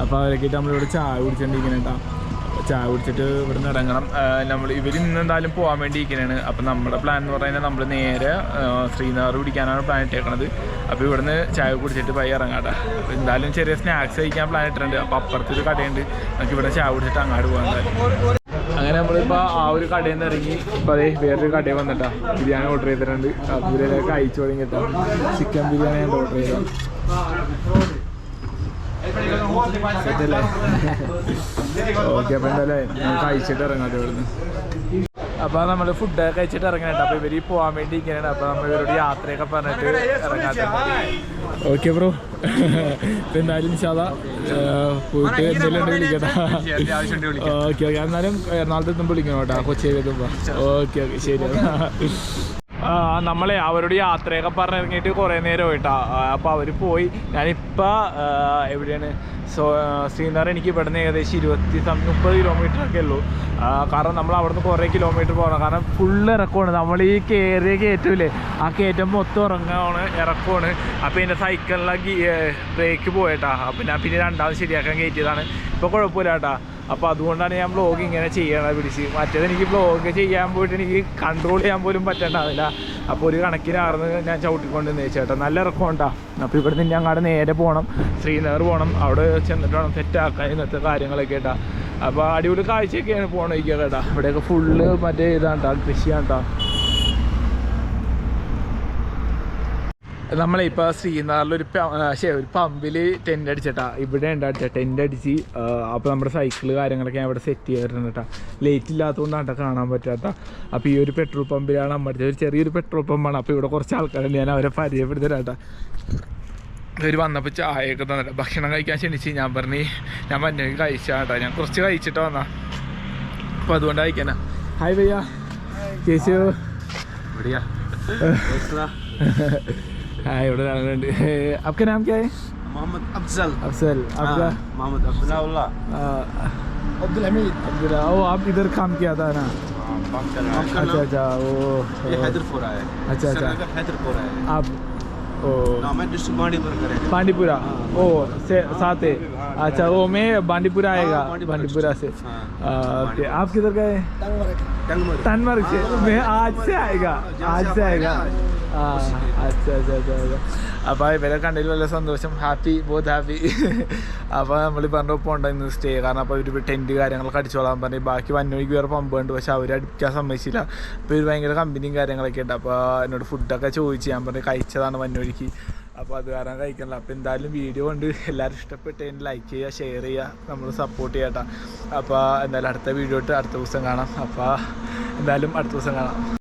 അപ്പൊ അവരൊക്കെ നമ്മളിവിടെ ചായ കുടിച്ചോണ്ടിരിക്കുന്നുണ്ടാ ചായ കുടിച്ചിട്ട് ഇവിടുന്ന് ഇറങ്ങണം. നമ്മൾ ഇവർ ഇന്ന് എന്തായാലും പോകാൻ വേണ്ടി ഇരിക്കുന്നതാണ് അപ്പം നമ്മുടെ പ്ലാൻ എന്ന് പറഞ്ഞാൽ നമ്മൾ നേരെ ശ്രീനഗർ പിടിക്കാനാണ് പ്ലാൻ ഇട്ടേക്കണത്. അപ്പോൾ ഇവിടുന്ന് ചായ കുടിച്ചിട്ട് പയ്യെ ഇറങ്ങാട്ടെ. അപ്പോൾ എന്തായാലും ചെറിയ സ്നാക്സ് കഴിക്കാൻ പ്ലാൻ ഇട്ടിട്ടുണ്ട്. അപ്പോൾ അപ്പുറത്തൊരു കടയുണ്ട്. നമുക്ക് ഇവിടെ ചായ കുടിച്ചിട്ട് അങ്ങോട്ട് പോകാൻ അങ്ങനെ നമ്മളിപ്പോൾ ആ ഒരു കടയിൽ നിന്ന് ഇറങ്ങി ഇപ്പോൾ അതേ വേറൊരു കടയിൽ വന്നിട്ടാ. ബിരിയാണി ഓർഡർ ചെയ്തിട്ടുണ്ട്. അപ്പോൾ ഇതിലേക്ക് അയച്ചു തുടങ്ങി കേട്ടോ ചിക്കൻ ബിരിയാണി ഓർഡർ ചെയ്തത്. ഓക്കെ അപ്പോൾ എന്തായാലും നമുക്ക് കഴിച്ചിട്ട് ഇറങ്ങാം ഇവിടുന്ന്. അപ്പോൾ നമ്മൾ ഫുഡ് കഴിച്ചിട്ട് ഇറങ്ങാനുണ്ട് അപ്പോൾ ഇവർ പോകാൻ വേണ്ടി ഇങ്ങനെയാണ് അപ്പോൾ നമ്മൾ ഇവരോട് യാത്രയൊക്കെ പറഞ്ഞിട്ട് ഇറങ്ങാത്ത ഓക്കെ ബ്രോ എന്തായാലും ഇൻഷാല്ല പോയിട്ട് എന്തെങ്കിലും വിളിക്കട്ടെ. Okay okay. എന്നാലും എറണാകുളത്ത് എത്തുമ്പോൾ വിളിക്കണം കേട്ടോ. കൊച്ചിയിൽ എത്തുമ്പോൾ ഓക്കെ ഓക്കെ. ശരി നമ്മളെ അവരുടെ യാത്രയൊക്കെ പറഞ്ഞിറങ്ങിയിട്ട് കുറേ നേരം പോയിട്ടാ അപ്പോൾ അവർ പോയി. ഞാനിപ്പോൾ എവിടെയാണ്? സോ ശ്രീനഗർ എനിക്ക് ഇവിടുന്ന് ഏകദേശം ഇരുപത്തി മുപ്പത് കിലോമീറ്റർ ഒക്കെ ഉള്ളൂ. കാരണം നമ്മൾ അവിടുന്ന് കുറേ കിലോമീറ്റർ പോകണം. കാരണം ഫുള്ള് ഇറക്കമാണ്. നമ്മൾ ഈ കയറിയ കയറ്റമില്ലേ ആ കയറ്റം മൊത്തം ഇറങ്ങുകയാണ് ഇറക്കമാണ് അപ്പോൾ എന്റെ സൈക്കിളിലെ ബ്രേക്ക് പോയിട്ടാ. അപ്പം ഞാൻ പിന്നെ രണ്ടാമത് ശരിയാക്കാൻ കയറ്റിയതാണ് ഇപ്പോൾ കുഴപ്പമില്ല കേട്ടാ. അപ്പോൾ അതുകൊണ്ടാണ് ഞാൻ ബ്ലോഗ് ഇങ്ങനെ ചെയ്യണത് പിടിച്ച് മറ്റേത് എനിക്ക് ബ്ലോഗ് ചെയ്യാൻ പോയിട്ട് എനിക്ക് കൺട്രോൾ ചെയ്യാൻ പോലും പറ്റണ്ടാവില്ല. അപ്പോൾ ഒരു കണക്കിനാർന്ന് ഞാൻ ചവിട്ടിക്കൊണ്ട് ചേട്ടാ. നല്ല ഇറക്കമുണ്ടാ അപ്പോൾ ഇവിടെ നിന്ന് അങ്ങോട്ട് നേരെ പോകണം. ശ്രീനഗർ പോകണം. അവിടെ ചെന്നിട്ട് വേണം സെറ്റാക്കാൻ ഇന്നത്തെ കാര്യങ്ങളൊക്കെ കേട്ടാ. അപ്പോൾ അടിപൊളി കാഴ്ചയൊക്കെയാണ് പോകണേക്കുക കേട്ടാ. ഇവിടെയൊക്കെ ഫുള്ള് മറ്റേ ഇതാണ്ടാ കൃഷിയാണ്ടാ. നമ്മളെ ഇപ്പോൾ ശ്രീനഗറിൽ ഒരു പ- ഒരു പമ്പിൽ ടെന്റ് അടിച്ചിട്ടാ. ഇവിടെ ഉണ്ടാ അടിച്ച ടെന്റ് അടിച്ച് അപ്പോൾ നമ്മുടെ സൈക്കിൾ കാര്യങ്ങളൊക്കെ ഇവിടെ സെറ്റ് ചെയ്തിട്ടുണ്ട് കേട്ടോ. ലേറ്റ് ഇല്ലാത്തതുകൊണ്ടാണ് കാണാൻ പറ്റാത്ത. അപ്പോൾ ഈ ഒരു പെട്രോൾ പമ്പിലാണ് അടിച്ചത്. ഒരു ചെറിയൊരു പെട്രോൾ പമ്പാണ് അപ്പോൾ ഇവിടെ കുറച്ച് ആൾക്കാരുണ്ട് ഞാൻ അവരെ പരിചയപ്പെടുത്തരാട്ടാ ഇവർ വന്നപ്പോൾ ചായയൊക്കെ തന്നിട്ട് ഭക്ഷണം കഴിക്കാൻ ക്ഷണിച്ച് ഞാൻ പറഞ്ഞ് ഞാൻ മഞ്ഞക്ക് കഴിച്ചാട്ടാ ഞാൻ കുറച്ച് കഴിച്ചിട്ട് വന്നാ അപ്പോൾ അതുകൊണ്ട് കഴിക്കാനാ ഹായ് ഭയ്യ കേശു बढ़िया ഹായ് ഇവിടെ ഒരാളുണ്ട് आपका नाम क्या है मोहम्मद अफजल अफसल आपका मोहम्मद अफजल अब्दुल हमीद अब्दुल ओ आप इधर काम किया था ना अच्छा अच्छा वो ये हैदरपुरा है अच्छा, अच्छा। श्रीनगर हैदरपुरा है आप बांडीपुर बांडीपुरा? ओ से साथ है। अच्छा वो मैं बांडीपुरा आएगा। हाँ, बांडीपुरा बांडीपुरा से। हाँ, ओके आप किधर गए? टनमर्ग तनमर्ग से। मैं आज से आएगा। आज से आएगा। അച്ഛാ അച്ഛാ അച്ഛാ അച്ഛാ അപ്പോൾ ഇവരെ കണ്ടതിൽ വളരെ സന്തോഷം. ഹാപ്പി ബോത്ത് ഹാപ്പി അപ്പോൾ നമ്മൾ പറഞ്ഞ ഒപ്പം ഉണ്ടായിരുന്നു സ്റ്റേ കാരണം അപ്പോൾ ഇവർ ടെന്റ് കാര്യങ്ങളൊക്കെ അടിച്ചോളാൻ പറഞ്ഞു. ബാക്കി വന്നൊഴിക്ക് വേറെ പമ്പ് ഉണ്ട്. പക്ഷെ അവർ അടിക്കാൻ സമ്മതിച്ചില്ല. അപ്പോൾ ഇവർ ഭയങ്കര കമ്പനിയും കാര്യങ്ങളൊക്കെ ഉണ്ട്. അപ്പോൾ എന്നോട് ഫുഡൊക്കെ ചോദിച്ച് ഞാൻ പറഞ്ഞു കഴിച്ചതാണ് വന്നൊഴിക്ക് അപ്പോൾ അത് കാരണം കഴിക്കണില്ല. അപ്പോൾ എന്തായാലും വീഡിയോ കൊണ്ട് എല്ലാവരും ഇഷ്ടപ്പെട്ടതിന് ലൈക്ക് ചെയ്യുക ഷെയർ ചെയ്യുക. നമ്മൾ സപ്പോർട്ട് ചെയ്യട്ടോ അപ്പോൾ എന്തായാലും അടുത്ത വീഡിയോ ഇട്ട് അടുത്ത ദിവസം കാണാം. അപ്പോൾ എന്തായാലും അടുത്ത ദിവസം കാണാം.